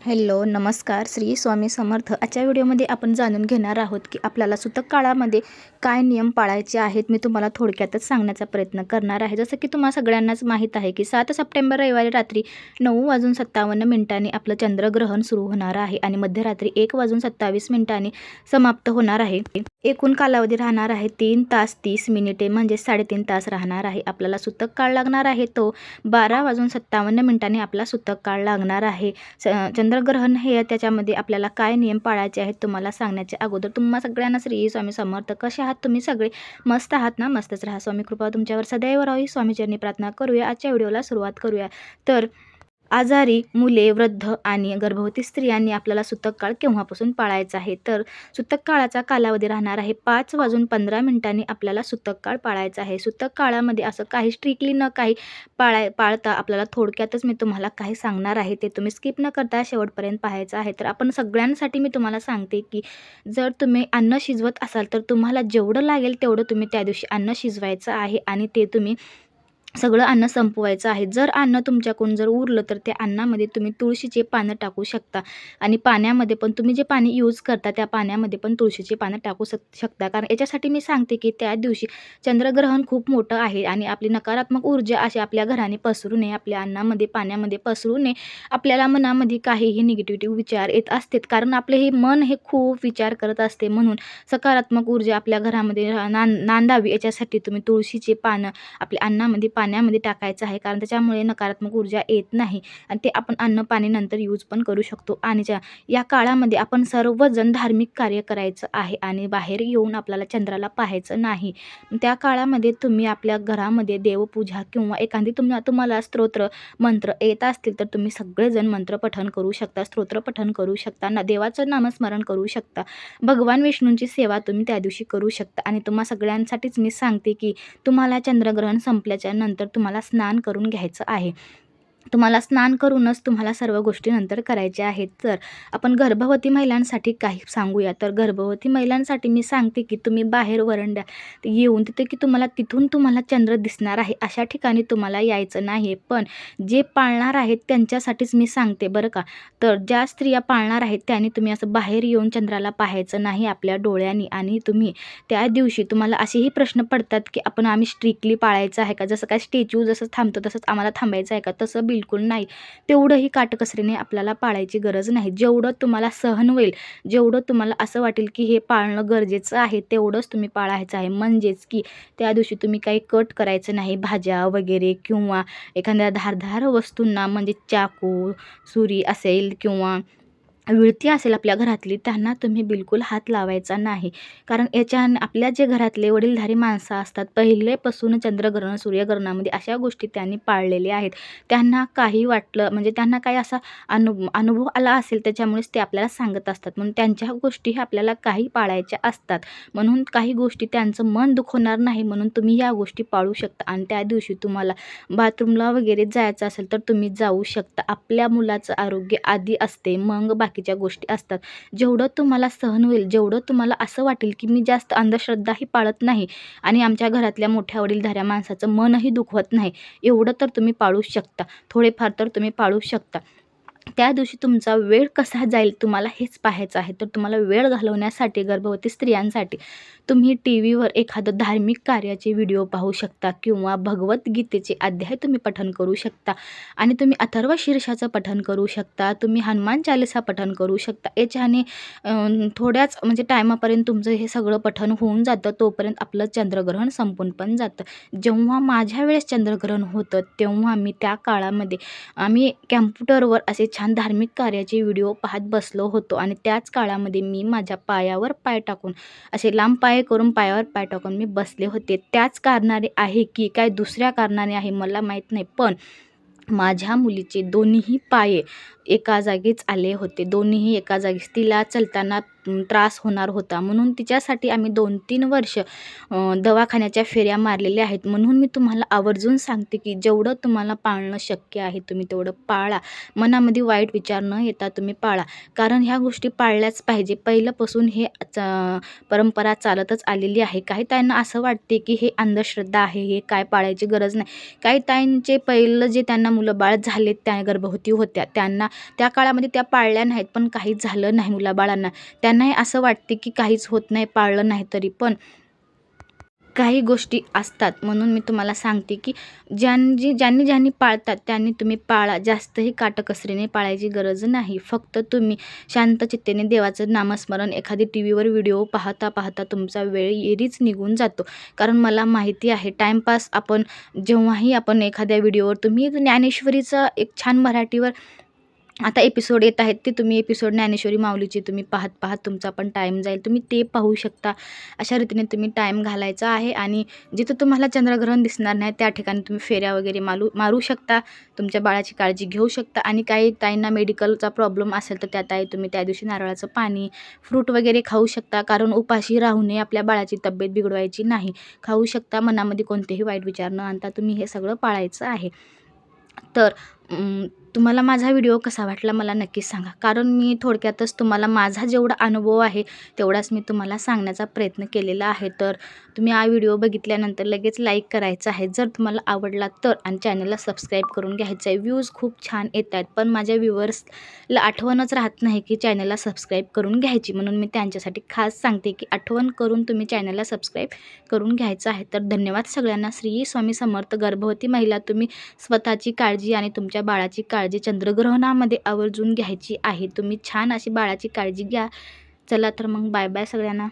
Hello नमस्कार. श्री स्वामी समर्थ. आजच्या व्हिडिओमध्ये आपण जाणून घेणार आहोत की आपल्याला सुतक काळामध्ये काय नियम पाळायचे आहेत मी तुम्हाला थोडक्यातच सांगण्याचा प्रयत्न करणार आहे. जसं की तुम्हाला सगळ्यांनाच माहीत आहे की सात सप्टेंबर रविवारी रात्री नऊ वाजून सत्तावन्न मिनिटांनी आपलं चंद्रग्रहण सुरू होणार आहे आणि मध्यरात्री एक वाजून सत्तावीस मिनिटांनी समाप्त होणार आहे. एकूण कालावधी राहणार आहे तीन तास तीस मिनिटे म्हणजे साडेतीन तास राहणार आहे. आपल्याला सुतक काळ लागणार आहे तो बारा वाजून सत्तावन्न मिनिटांनी आपला सुतक काळ लागणार आहे. चंद्रग्रहण हे त्याच्यामध्ये आपल्याला काय नियम पाळायचे आहेत तुम्हाला सांगण्याच्या अगोदर तुम्हा सगळ्यांना श्री स्वामी समर्थ कसे आहात? तुम्ही सगळे मस्त आहात ना? मस्तच राहा. स्वामी कृपा तुमच्यावर सदैव राहू. स्वामीचरणी प्रार्थना करूया. आजच्या व्हिडिओला सुरुवात करूया. तर आजारी मुले वृद्ध आणि गर्भवती स्त्रियांनी आपल्याला सुतक काळ केव्हापासून पाळायचा आहे? तर सुतक काळाचा कालावधी राहणार आहे पाच वाजून पंधरा मिनिटांनी आपल्याला सुतक काळ पाळायचा आहे. सुतक काळामध्ये असं काही स्ट्रिक्टली न काही पाळाय पाळता आपल्याला थोडक्यातच मी तुम्हाला काही सांगणार आहे. ते तुम्ही स्किप न करता शेवटपर्यंत पाहायचं आहे. तर आपण सगळ्यांसाठी मी तुम्हाला सांगते की जर तुम्ही अन्न शिजवत असाल तर तुम्हाला जेवढं लागेल तेवढं तुम्ही त्या दिवशी अन्न शिजवायचं आहे आणि ते तुम्ही सगळं अन्न संपवायचं आहे. जर अन्न तुमच्याकडून जर उरलं तर त्या अन्नामध्ये तुम्ही तुळशीचे पानं टाकू शकता. आणि पाण्यामध्ये पण तुम्ही जे पाणी यूज करता त्या पाण्यामध्ये पण तुळशीचे पानं टाकू शक शकता. कारण याच्यासाठी मी सांगते की त्या दिवशी चंद्रग्रहण खूप मोठं आहे आणि आपली नकारात्मक ऊर्जा अशी आपल्या घराने पसरू नये आपल्या अन्नामध्ये पाण्यामध्ये पसरू नये. आपल्याला मनामध्ये काहीही निगेटिव्हिटी विचार येत असतात. कारण आपले हे मन हे खूप विचार करत असते. म्हणून सकारात्मक ऊर्जा आपल्या घरामध्ये नांदावी. याच्यासाठी तुम्ही तुळशीचे पानं आपल्या अन्नामध्ये पाण्यामध्ये टाकायचं आहे कारण त्याच्यामुळे नकारात्मक ऊर्जा येत नाही आणि ते आपण अन्न पाणी नंतर यूज पण करू शकतो. आणि ज्या या काळामध्ये आपण सर्वजण धार्मिक कार्य करायचं आहे आणि बाहेर येऊन आपल्याला चंद्राला पाहायचं नाही. त्या काळामध्ये तुम्ही आपल्या घरामध्ये देवपूजा किंवा एखादी तुम तुम्हाला स्तोत्र मंत्र येत असतील तर तुम्ही सगळेजण मंत्र पठण करू शकता स्तोत्र पठण करू शकता ना देवाचं नामस्मरण करू शकता. भगवान विष्णूंची सेवा तुम्ही त्या दिवशी करू शकता. आणि तुम्हा सगळ्यांसाठीच मी सांगते की तुम्हाला चंद्रग्रहण संपल्याच्या नंतर तुम्हाला स्नान करून घ्यायचं आहे. तुम्हाला स्नान करूनच तुम्हाला सर्व गोष्टी नंतर करायच्या आहेत. तर आपण गर्भवती महिलांसाठी काही सांगूया. तर गर्भवती महिलांसाठी मी सांगते की तुम्ही बाहेर वरंड्या येऊन तिथे की तुम्हाला तिथून तुम्हाला चंद्र दिसणार आहे अशा ठिकाणी तुम्हाला यायचं नाही पण जे पाळणार आहेत त्यांच्यासाठीच मी सांगते बरं का. तर ज्या स्त्रिया पाळणार आहेत त्यांनी तुम्ही असं बाहेर येऊन चंद्राला पाहायचं नाही आपल्या डोळ्यांनी आणि तुम्ही त्या दिवशी तुम्हाला असेही प्रश्न पडतात की आपण आम्ही स्ट्रिक्टली पाळायचं आहे का? जसं काय स्टेच्यू जसं थांबतो तसंच आम्हाला थांबायचं आहे का? तसं बिल बिलकुल नाही. तेवढंही काटकसरीने आपल्याला पाळायची गरज नाही. जेवढं तुम्हाला सहन होईल जेवढं तुम्हाला असं वाटेल की हे पाळणं गरजेचं आहे तेवढंच तुम्ही पाळायचं आहे. म्हणजेच की त्या दिवशी तुम्ही काही कट करायचं नाही. भाज्या वगैरे किंवा एखाद्या धारधार वस्तूंना म्हणजे चाकू सुरी असेल किंवा विळती असेल आपल्या घरातली त्यांना तुम्ही बिलकुल हात लावायचा नाही. कारण याच्या आपल्या जे घरातले वडीलधारी माणसं असतात पहिलेपासून चंद्रग्रहण सूर्यग्रहणामध्ये अशा गोष्टी त्यांनी पाळलेल्या आहेत. त्यांना काही वाटलं म्हणजे त्यांना काही असा अनु अनुभव आला असेल त्याच्यामुळेच ते आपल्याला सांगत असतात. म्हणून त्यांच्या गोष्टी आपल्याला काही पाळायच्या असतात. म्हणून काही गोष्टी त्यांचं मन दुखवणार नाही म्हणून तुम्ही या गोष्टी पाळू शकता. आणि त्या दिवशी तुम्हाला बाथरूमला वगैरे जायचं असेल तर तुम्ही जाऊ शकता. आपल्या मुलाचं आरोग्य आधी असते मग बाकी बाकीच्या गोष्टी असतात. जेवढं तुम्हाला सहन होईल जेवढं तुम्हाला असं वाटेल की मी जास्त अंधश्रद्धाही पाळत नाही आणि आमच्या घरातल्या मोठ्या वडीलधाऱ्या माणसाचं मनही दुखवत नाही एवढं तर तुम्ही पाळू शकता. थोडेफार तर तुम्ही पाळू शकता. त्या दिवशी तुमचा वेळ कसा जाईल तुम्हाला हेच पाहायचं आहे. तर तुम्हाला वेळ घालवण्यासाठी गर्भवती स्त्रियांसाठी तुम्ही टी व्हीवर एखादं धार्मिक कार्याचे व्हिडिओ पाहू शकता किंवा भगवद्गीतेचे अध्याय तुम्ही पठन करू शकता. आणि तुम्ही अथर्व शीर्षाचं पठन करू शकता तुम्ही हनुमान चालिसा पठन करू शकता. याच्याने थोड्याच म्हणजे टायमापर्यंत तुमचं हे सगळं पठन होऊन जातं तोपर्यंत आपलं चंद्रग्रहण संपून पण जातं. जेव्हा माझ्या वेळेस चंद्रग्रहण होतं तेव्हा मी त्या काळामध्ये आम्ही कॅम्प्युटरवर असे छान धार्मिक कार्याचे व्हिडिओ पाहत बसलो होतो आणि त्याच काळामध्ये मी माझ्या पायावर पाय टाकून असे लांब पाय करून पायावर पाय टाकून मी बसले होते. त्याच कारणाने आहे की काय दुसऱ्या कारणाने आहे मला माहीत नाही पण माझ्या मुलीचे दोन्हीही पाये एका जागीच आले होते. दोन्हीही एका जागीच. तिला चलताना त्रास होणार होता. म्हणून तिच्यासाठी आम्ही दोन तीन वर्ष दवाखान्याच्या फेऱ्या मारलेल्या आहेत. म्हणून मी तुम्हाला आवर्जून सांगते की जेवढं तुम्हाला पाळणं शक्य आहे तुम्ही तेवढं पाळा. मनामध्ये वाईट विचार न येता तुम्ही पाळा. कारण ह्या गोष्टी पाळल्याच पाहिजे. पहिल्यापासून हे परंपरा चालतच आलेली आहे. काही ताईंना असं वाटते की हे अंधश्रद्धा आहे हे काय पाळायची गरज नाही. काही ताईंचे पहिलं जे त्यांना मुलं बाळ झाले त्या गर्भवती होत्या. त्यांना त्या काळामध्ये त्या पाळल्या नाहीत पण काहीच झालं नाही मुलाबाळांना. त्यांनाही असं वाटते की काहीच होत नाही पाळलं नाही तरी पण. काही गोष्टी असतात म्हणून मी तुम्हाला सांगते की ज्यांनी ज्यांनी ज्यांनी पाळतात त्यांनी तुम्ही पाळा. जास्तही काटकसरीने पाळायची गरज नाही. फक्त तुम्ही शांत चित्तेने देवाचं नामस्मरण एखादी टी व्हीवर व्हिडिओ पाहता पाहता तुमचा वेळ येरीच निघून जातो. कारण मला माहिती आहे टाईमपास आपण जेव्हाही आपण एखाद्या व्हिडिओवर तुम्ही ज्ञानेश्वरीचं एक छान मराठीवर आता एपिसोड येत आहेत ते तुम्ही एपिसोड ज्ञानेश्वरी माऊलीचे तुम्ही पाहत पाहत तुमचा पण टाईम जाईल. तुम्ही ते पाहू शकता. अशा रीतीने तुम्ही टाईम घालायचा आहे आणि जिथं तुम्हाला चंद्रग्रहण दिसणार नाही त्या ठिकाणी तुम्ही फेऱ्या वगैरे मारू मारू शकता. तुमच्या बाळाची काळजी घेऊ शकता आणि काही ताईंना मेडिकलचा प्रॉब्लेम असेल तर त्या ताई तुम्ही त्या दिवशी नारळाचं पाणी फ्रूट वगैरे खाऊ शकता. कारण उपाशी राहू नये आपल्या बाळाची तब्येत बिघडवायची नाही. खाऊ शकता मनामध्ये कोणतेही वाईट विचार न आणता तुम्ही हे सगळं पाळायचं आहे. तर तुम्हाला माझा व्हिडिओ कसा वाटला मला नक्कीच सांगा. कारण मी थोडक्यातच तुम्हाला माझा जेवढा अनुभव आहे तेवढाच मी तुम्हाला सांगण्याचा प्रयत्न केलेला आहे. तर तुम्ही हा व्हिडिओ बघितल्यानंतर लगेच लाईक करायचा आहे. जर तुम्हाला आवडला तर आणि चॅनलला सबस्क्राईब करून घ्यायचं आहे. व्ह्यूज खूप छान येत आहेत पण माझ्या व्ह्युअर्सला आठवणच राहत नाही की चॅनलला सबस्क्राईब करून घ्यायची. म्हणून मी त्यांच्यासाठी खास सांगते की आठवण करून तुम्ही चॅनलला सबस्क्राईब करून घ्यायचं आहे. तर धन्यवाद सगळ्यांना. श्री स्वामी समर्थ गर्भवती महिला तुम्ही स्वतःची काळजी आणि तुमच्या बाळाची काळजी चंद्रग्रहणामध्ये आवर्जून घ्यायची आहे. तुम्ही छान अशी बाळाची काळजी घ्या. चला तर मग बाय बाय सगळ्यांना.